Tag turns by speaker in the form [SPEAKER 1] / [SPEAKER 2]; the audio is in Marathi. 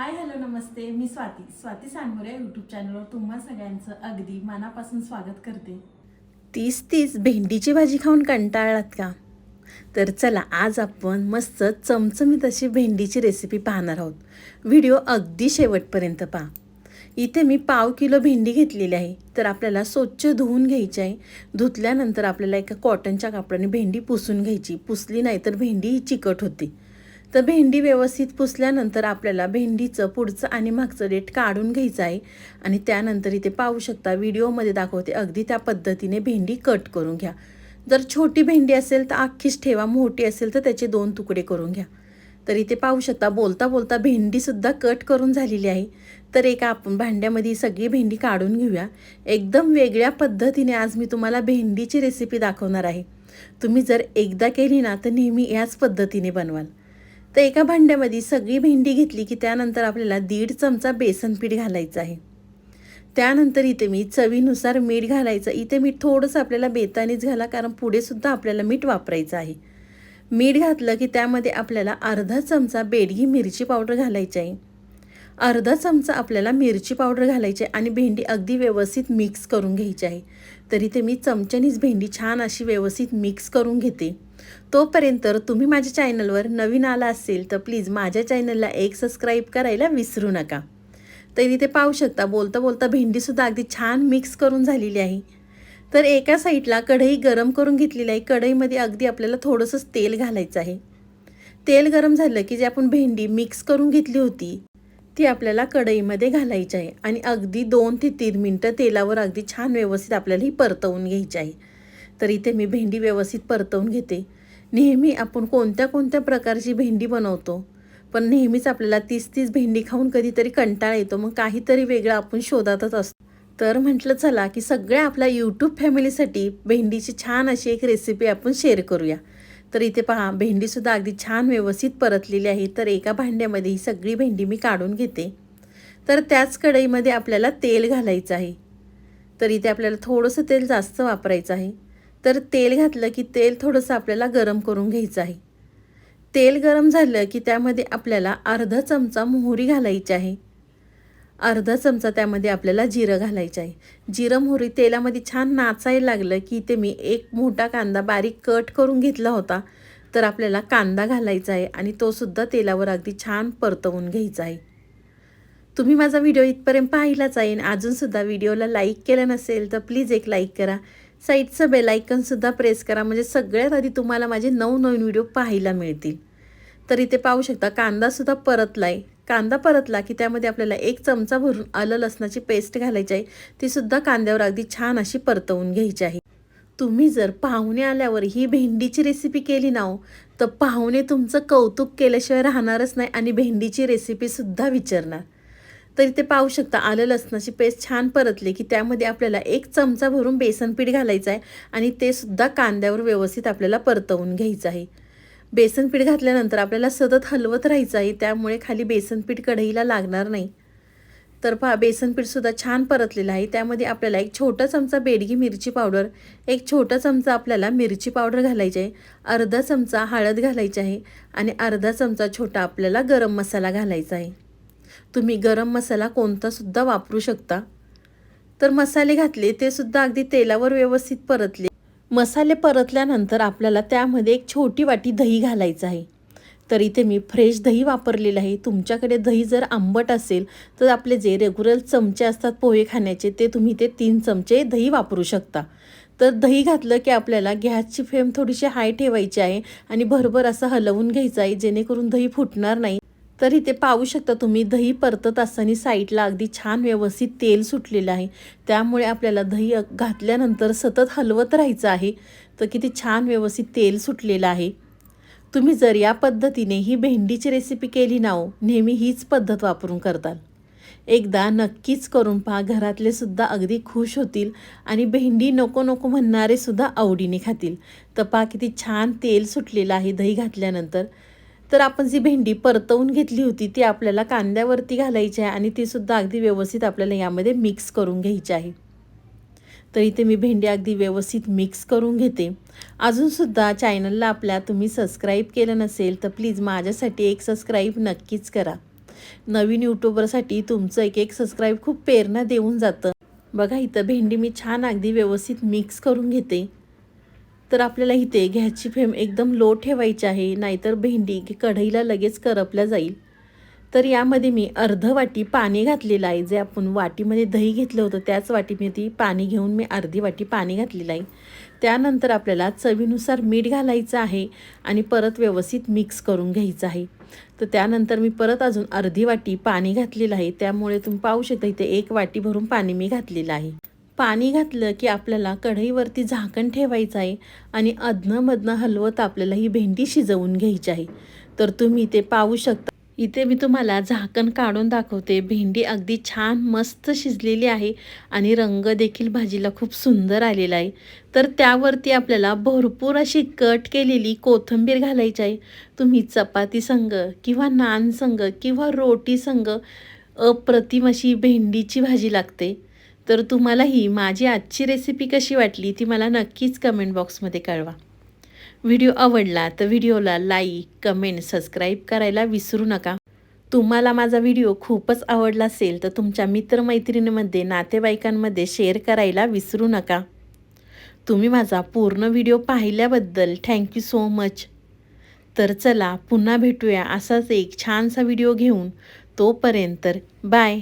[SPEAKER 1] हाय हॅलो नमस्ते. मी स्वाती. स्वाती सांगोरे यूट्यूब चॅनलवर तुम्हा सगळ्यांचं अगदी मनापासून स्वागत करते.
[SPEAKER 2] तीस तीस भेंडीची भाजी खाऊन कंटाळलात का? तर चला आज आपण मस्त चमचमीत अशी भेंडीची रेसिपी पाहणार आहोत. व्हिडिओ अगदी शेवटपर्यंत पहा. इथे मी पाव किलो भेंडी घेतलेली आहे. तर आपल्याला स्वच्छ धुवून घ्यायची आहे. धुतल्यानंतर आपल्याला एका कॉटनच्या कापडाने भेंडी पुसून घ्यायची. पुसली नाही तर भेंडी ही चिकट होते. तर भेंडी व्यवस्थित पुसल्यानंतर आपल्याला भेंडीचं पुढचं आणि मागचं डेट काढून घ्यायचं आहे. आणि त्यानंतर इथे पाहू शकता व्हिडिओमध्ये दाखवते अगदी त्या पद्धतीने भेंडी कट करून घ्या. जर छोटी भेंडी असेल तर अख्खीच ठेवा मोठी असेल तर त्याचे दोन तुकडे करून घ्या. तर इथे पाहू शकता बोलता बोलता भेंडीसुद्धा कट करून झालेली आहे. तर एका आपण भांड्यामध्ये सगळी भेंडी काढून घेऊया. एकदम वेगळ्या पद्धतीने आज मी तुम्हाला भेंडीची रेसिपी दाखवणार आहे. तुम्ही जर एकदा केली ना तर नेहमी याच पद्धतीने बनवाल. तर एका भांड्यामध्ये सगळी भेंडी घेतली की त्यानंतर आपल्याला दीड चमचा बेसन पीठ घालायचं आहे. त्यानंतर इथे मी चवीनुसार मीठ घालायचं. इथे मीठ थोडंसं आपल्याला बेतानीच घाला कारण पुढेसुद्धा आपल्याला मीठ वापरायचं आहे. मीठ घातलं की त्यामध्ये आपल्याला अर्धा चमचा बेडगी मिरची पावडर घालायची आहे. अर्धा चमचा आपल्याला मिरची पावडर घालायची आहे आणि भेंडी अगदी व्यवस्थित मिक्स करून घ्यायची आहे. तरी ते मी चमच्यानीच भेंडी छान अशी व्यवस्थित मिक्स करून घेते. तोपर्यंत तुम्ही माझ्या चॅनलवर नवीन आला असेल तर प्लीज माझ्या चॅनलला एक सबस्क्राईब करायला विसरू नका. तरी ते पाहू शकता बोलता बोलता भेंडीसुद्धा अगदी छान मिक्स करून झालेली आहे. तर एका साईडला कढई गरम करून घेतलेली आहे. कढईमध्ये अगदी आपल्याला थोडंसंच तेल घालायचं आहे. तेल गरम झालं की जे आपण भेंडी मिक्स करून घेतली होती ती आपल्याला कढईमध्ये घालायची आहे. आणि अगदी दोन ते तीन मिनटं तेलावर अगदी छान व्यवस्थित आपल्याला ही परतवून घ्यायची आहे. तर इथे मी भेंडी व्यवस्थित परतवून घेते. नेहमी आपण कोणत्या कोणत्या प्रकारची भेंडी बनवतो? पण नेहमीच आपल्याला तीस तीस भेंडी खाऊन कधीतरी कंटाळा येतो. मग काहीतरी वेगळं आपण शोधातच असतो. तर म्हटलं चला की सगळ्या आपल्या यूट्यूब फॅमिलीसाठी भेंडीची छान अशी एक रेसिपी आपण शेअर करूया. तर इथे पहा भेंडीसुद्धा अगदी छान व्यवस्थित परतलेली आहे. तर एका भांड्यामध्ये ही सगळी भेंडी मी काढून घेते. तर त्याच कढईमध्ये आपल्याला तेल घालायचं आहे. तर इथे आपल्याला थोडंसं तेल जास्त वापरायचं आहे. तर तेल घातलं की तेल थोडंसं आपल्याला गरम करून घ्यायचं आहे. तेल गरम झालं की त्यामध्ये आपल्याला अर्धा चमचा मोहरी घालायची आहे. अर्धा चमचा त्यामध्ये आपल्याला जिरं घालायचं आहे. जिरं मोहरी तेलामध्ये छान नाचायला लागलं की इथे मी एक मोठा कांदा बारीक कट करून घेतला होता. तर आपल्याला कांदा घालायचा आहे आणि तोसुद्धा तेलावर अगदी छान परतवून घ्यायचा आहे. तुम्ही माझा व्हिडिओ इथपर्यंत पाहिलाच आहे आणि अजूनसुद्धा व्हिडिओला लाईक केलं नसेल तर प्लीज एक लाईक करा. साईडचं बेलायकनसुद्धा प्रेस करा. म्हणजे सगळ्यात आधी तुम्हाला माझे नवनवीन व्हिडिओ पाहायला मिळतील. तर इथे पाहू शकता कांदासुद्धा परतला आहे कांदा परतला की त्यामध्ये आपल्याला एक चमचा भरून आलं लसणाची पेस्ट घालायची आहे. तीसुद्धा कांद्यावर अगदी छान अशी परतवून घ्यायची आहे. तुम्ही जर पाहुणे आल्यावर ही भेंडीची रेसिपी केली ना हो, तर पाहुणे तुमचं कौतुक केल्याशिवाय राहणारच नाही आणि भेंडीची रेसिपीसुद्धा विचारणार. तरी ते पाहू शकता आलं लसणाची पेस्ट छान परतली की त्यामध्ये आपल्याला एक चमचा भरून बेसन पीठ घालायचं आहे आणि ते सुद्धा कांद्यावर व्यवस्थित आपल्याला परतवून घ्यायचं आहे. बेसन पीठ घातल्यानंतर आपल्याला सतत हलवत राहायचं आहे त्यामुळे खाली बेसन पीठ कढईला लागणार नाही. तर पहा बेसन पीठसुद्धा छान परतलेलं आहे. त्यामध्ये आपल्याला एक छोटा चमचा बेडगी मिरची पावडर एक छोटा चमचा आपल्याला मिरची पावडर घालायची आहे अर्धा चमचा हळद घालायची आहे आणि अर्धा चमचा छोटा आपल्याला गरम मसाला घालायचा आहे. तुम्ही गरम मसाला कोणतासुद्धा वापरू शकता. तर मसाले घातले ते सुद्धा अगदी तेलावर व्यवस्थित परतले. मसाले परतल्यानंतर आपल्याला त्यामध्ये एक छोटी वाटी दही घालायचं आहे. तर इथे मी फ्रेश दही वापरलेलं आहे. तुमच्याकडे दही जर आंबट असेल तर आपले जे रेग्युलर चमचे असतात पोहे खाण्याचे ते तुम्ही ते तीन चमचे दही वापरू शकता. तर दही घातलं की आपल्याला गॅसची फ्लेम थोडीशी हाय ठेवायची आहे आणि भरभर असं हलवून घ्यायचं आहे जेणेकरून दही फुटणार नाही. तर इथे पाहू शकता तुम्ही दही परतत असताना साईडला अगदी छान व्यवस्थित तेल सुटलेलं आहे. त्यामुळे आपल्याला दही घातल्यानंतर सतत हलवत राहायचं आहे. तर किती छान व्यवस्थित तेल सुटलेलं आहे. तुम्ही जर या पद्धतीने ही भेंडीची रेसिपी केली ना हो नेहमी हीच पद्धत वापरून करताल. एकदा नक्कीच करून पहा घरातले सुद्धा अगदी खुश होतील आणि भेंडी नको नको म्हणणारे सुद्धा आवडीने खातील. तर पहा किती छान तेल सुटलेलं आहे दही घातल्यानंतर. तर आपण जी भेंडी परतवून घेतली होती ती आपल्याला कांद्यावरती घालायची आहे आणि तीसुद्धा अगदी व्यवस्थित आपल्याला यामध्ये मिक्स करून घ्यायची आहे. तर इथे मी भेंडी अगदी व्यवस्थित मिक्स करून घेते. अजूनसुद्धा चॅनलला आपल्या तुम्ही सबस्क्राईब केलं नसेल तर प्लीज माझ्यासाठी एक सबस्क्राईब नक्कीच करा. नवीन यूट्यूबरसाठी तुमचं एक एक सबस्क्राईब खूप प्रेरणा देऊन जातं. बघा इथं भेंडी मी छान अगदी व्यवस्थित मिक्स करून घेते. तर आपल्याला इथे गॅसची फ्लेम एकदम लो ठेवायची आहे नाहीतर भेंडी कढईला लगेच करपल्या जाईल. तर यामध्ये मी अर्ध वाटी पाणी घातलेलं आहे जे आपण वाटीमध्ये दही घेतलं होतं त्याच वाटीमध्ये पाणी घेऊन मी अर्धी वाटी पाणी घातलेलं आहे. त्यानंतर आपल्याला चवीनुसार मीठ घालायचं आहे आणि परत व्यवस्थित मिक्स करून घ्यायचं आहे. तर त्यानंतर मी परत अजून अर्धी वाटी पाणी घातलेलं आहे त्यामुळे तुम्ही पाहू शकता इथे एक वाटी भरून पाणी मी घातलेलं आहे. पाणी घातलं की आपल्याला कढईवरती झाकण ठेवायचं आहे आणि अधनंमधनं हलवत आपल्याला ही भेंडी शिजवून घ्यायची आहे. तर तुम्ही ते पाहू शकता. इथे मी तुम्हाला झाकण काढून दाखवते. भेंडी अगदी छान मस्त शिजलेली आहे आणि रंग देखील भाजीला खूप सुंदर आलेला आहे. तर त्यावरती आपल्याला भरपूर अशी कट केलेली कोथिंबीर घालायची आहे. तुम्ही चपाती संग किंवा नान संग किंवा रोटी संग अप्रतिम अशी भेंडीची भाजी लागते. तर तुम्हाला ही माझी आजची रेसिपी कशी वाटली ती मला नक्कीच कमेंट बॉक्समध्ये कळवा. व्हिडिओ आवडला तर व्हिडिओला लाईक कमेंट सबस्क्राईब करायला विसरू नका. तुम्हाला माझा व्हिडिओ खूपच आवडला असेल तर तुमच्या मित्रमैत्रिणीमध्ये नातेवाईकांमध्ये शेअर करायला विसरू नका. तुम्ही माझा पूर्ण व्हिडिओ पाहिल्याबद्दल थँक्यू सो मच तर चला पुन्हा भेटूया असाच एक छानसा व्हिडिओ घेऊन. तोपर्यंत बाय